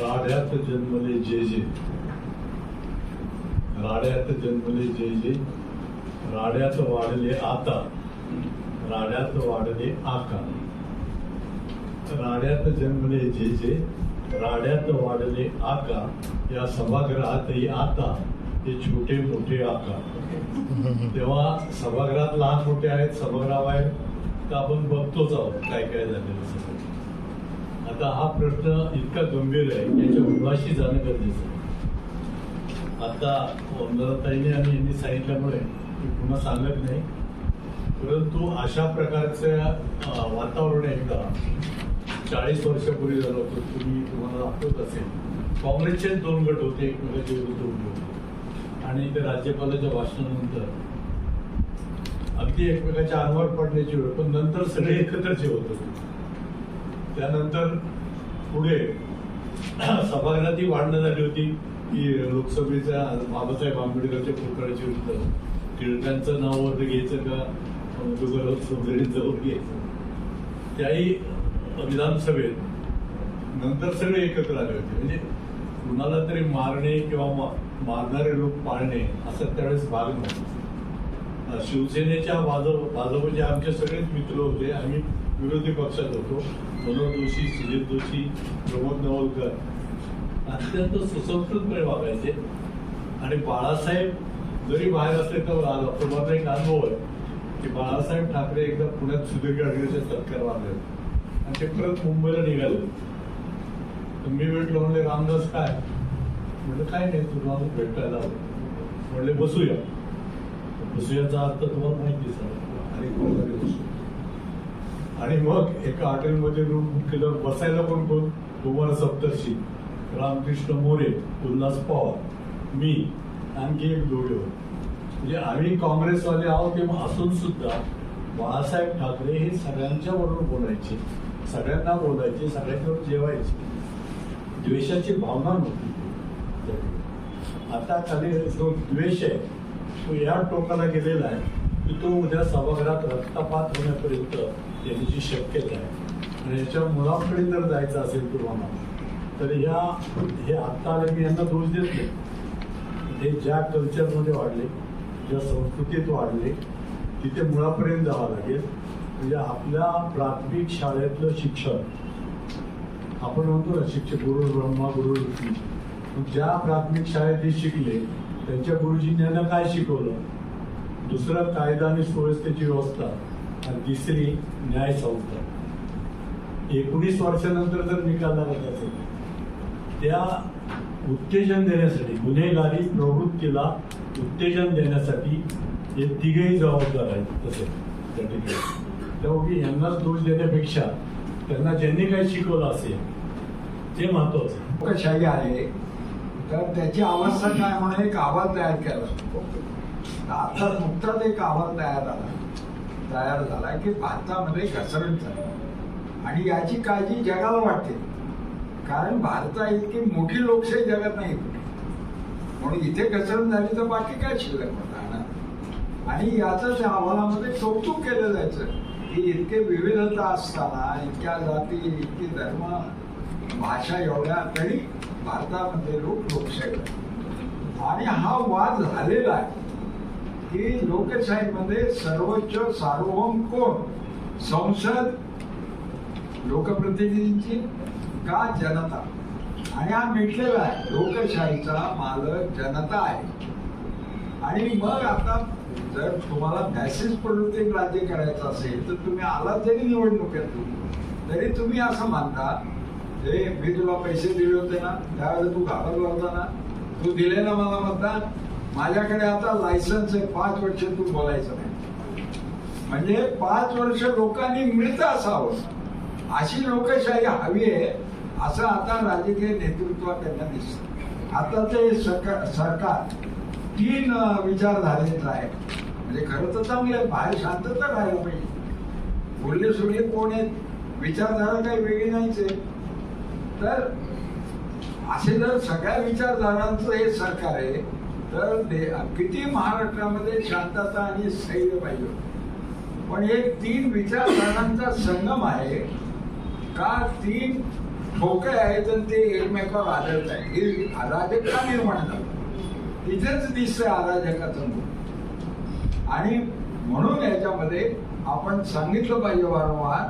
राड्यात जन्मले जे जे. राड्यात जन्मले जे जे. राड्यात वाढले आता. राड्यात वाढले आका. राड्यात जन्मले जे जे. राड्यात वाढले आका. या सभागृहातही आता हे छोटे मोठे आका. तेव्हा सभागृहात लहान मोठे आहेत सभागृहाबाहेर तर आपण बघतोच आहोत काय काय झालेलं सगळं. आता हा प्रश्न इतका गंभीर आहे याच्या मुळाशी जाणं गरजेचं आहे. आता वंदनाताईने आणि यांनी सांगितल्यामुळे मी पुन्हा सांगत नाही परंतु अशा प्रकारचं वातावरण एकदा चाळीस वर्षापूर्वी झालं होतं तुम्ही तुम्हाला आठवत असेल. काँग्रेसचे दोन गट होते एकमेकाच्या विरुद्ध उभे होते. आणि ते राज्यपालाच्या भाषणानंतर. अगदी एकमेकाच्या अंगावर पडण्याची वेळ पण नंतर सगळे एकत्र जेवत होते. त्यानंतर पुढे सभागृहात ही वाढणं झाली होती. की लोकसभेच्या बाबासाहेब आंबेडकरच्या पुतळ्याच्या विरुद्ध टिळकांचं नाव वर घ्यायचं का? मधुकर चौधरींचं वर घ्यायचं? त्याही विधानसभेत नंतर सगळे एकत्र आले होते. म्हणजे कुणाला तरी मारणे किंवा मारणारे लोक पाळणे असं त्यावेळेस भाग नव्हता. शिवसेनेच्या भाजप भाजपचे आमचे सगळेच मित्र होते. आम्ही विरोधी पक्षात होतो. मनोज जोशी सुधीर जोशी प्रमोद नवलकर. अत्यंत सुसंस्कृतपणे वागायचे. आणि बाळासाहेब जरी बाहेर असले तर डॉक्टर माझा एक अनुभव आहे की बाळासाहेब ठाकरे एकदा पुण्यात सुधीर गाडगेचे सत्कार मारले आणि ते परत मुंबईला निघाले. तर मी भेटलो म्हणले रामदास काय? म्हणलं काय नाही तुला भेटायला म्हणले बसूया. बसूयाचा अर्थ तुम्हाला माहिती सर आणि कोणतरी बसू आणि मग एका हॉटेलमध्ये रूम बुक केलं बसायला पण कोण? कुमार सप्तर्षी रामकृष्ण मोरे उल्हास पवार मी आणखी एक जोडे होते. म्हणजे आम्ही काँग्रेसवाले आहोत तेव्हा असून सुद्धा बाळासाहेब ठाकरे हे सगळ्यांच्या बरोबर बोलायचे. सगळ्यांना बोलायचे सगळ्यांच्यावर जेवायचे. द्वेषाची भावना नव्हती. आता खाली जो द्वेष आहे तो या टोकाला गेलेला आहे. की तो उद्या सभागृहात रक्तपात होण्यापर्यंत याची शक्यता आहे आणि याच्या मुलांकडे जर जायचं असेल तुम्हाला तर ह्या हे आत्ता आले मी यांना दोष देत नाही. हे ज्या कल्चरमध्ये वाढले ज्या संस्कृतीत वाढले तिथे मुळापर्यंत जावं लागेल. म्हणजे आपल्या प्राथमिक शाळेतलं शिक्षण आपण म्हणतो ना शिक्षक गुरु ब्रह्मा गुरु विष्णू. ज्या प्राथमिक शाळेत जे शिकले त्यांच्या गुरुजींनी यांना काय शिकवलं? दुसरा कायदा आणि सुव्यवस्थेची व्यवस्था आणि तिसरी न्याय संस्था. एकोणीस वर्षानंतर जर निकाल लागत असेल त्या उत्तेजन देण्यासाठी गुन्हेगारी प्रवृत्तीला उत्तेजन देण्यासाठी हे तिघेही जबाबदार आहेत तसे त्या ठिकाणी. त्यामुळे यांनाच दोष देण्यापेक्षा त्यांना ज्यांनी काही शिकवलं असेल ते महत्वाचं शाही लोकशाही आहे तर त्याची अवस्था काय म्हणून एक आवाज तयार केला. असतो आता नुकताच एक अहवाल तयार झाला. तयार झाला की भारतामध्ये घसरण झाली. आणि याची काळजी जगाला वाटते. कारण भारता इतकी मोठी लोकशाही जगात नाही. म्हणून इथे घसरण झाली तर बाकी काय शिल्लक राहणार आणि याचं त्या अहवालामध्ये कौतुक केलं जायचं. की इतके विविधता असताना इतक्या जाती इतके धर्म भाषा एवढ्या तरी भारतामध्ये लोक लोकशाही आणि हा वाद झालेला आहे. की लोकशाहीमध्ये सर्वोच्च सार्वभौम कोण? संसद लोकप्रतिनिधींची का जनता? आणि हा मिटलेला आहे लोकशाहीचा मालक जनता आहे. आणि मग आता जर तुम्हाला मॅसेज प्रवृत्ती राज्य करायचं असेल तर तुम्ही आला जरी निवडणुकीत तरी तुम्ही असं मानता हे मी तुला पैसे दिले होते ना त्यावेळेला तू घाबरला होता ना तू दिले ना मला मतदान माझ्याकडे आता लायसन्स आहे पाच वर्ष तू बोलायचं नाही. म्हणजे पाच वर्ष लोकांनी मिळतं असावं. अशी लोकशाही हवी आहे असं आता राजकीय नेतृत्वाकडनं दिसत. आताचे सरकार सरकार तीन विचार झालेला आहे म्हणजे खरं तर चांगलं आहे बाहेर शांतता राहायला पाहिजे. बोलले सोडले कोण आहेत? विचारधारा काही वेगळी नाहीच आहे. तर असे जर सगळ्या विचारधारांचं हे सरकार आहे तर किती महाराष्ट्रामध्ये शांतता आणि स्थैर्य पाहिजे पण हे तीन विचारधारांचा संगम आहे. का तीन ठोके आहेत आणि ते एकमेकावर आदळत आहे? हे अराजकता निर्माण झालं तिथेच दिसत अराजकाचं आणि म्हणून याच्यामध्ये आपण सांगितलं पाहिजे वारंवार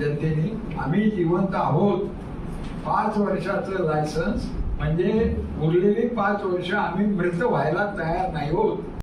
जनतेने आम्ही जिवंत आहोत. पाच वर्षाचं लायसन्स म्हणजे उरलेली पाच वर्ष आम्ही मृत व्हायला तयार नाही होत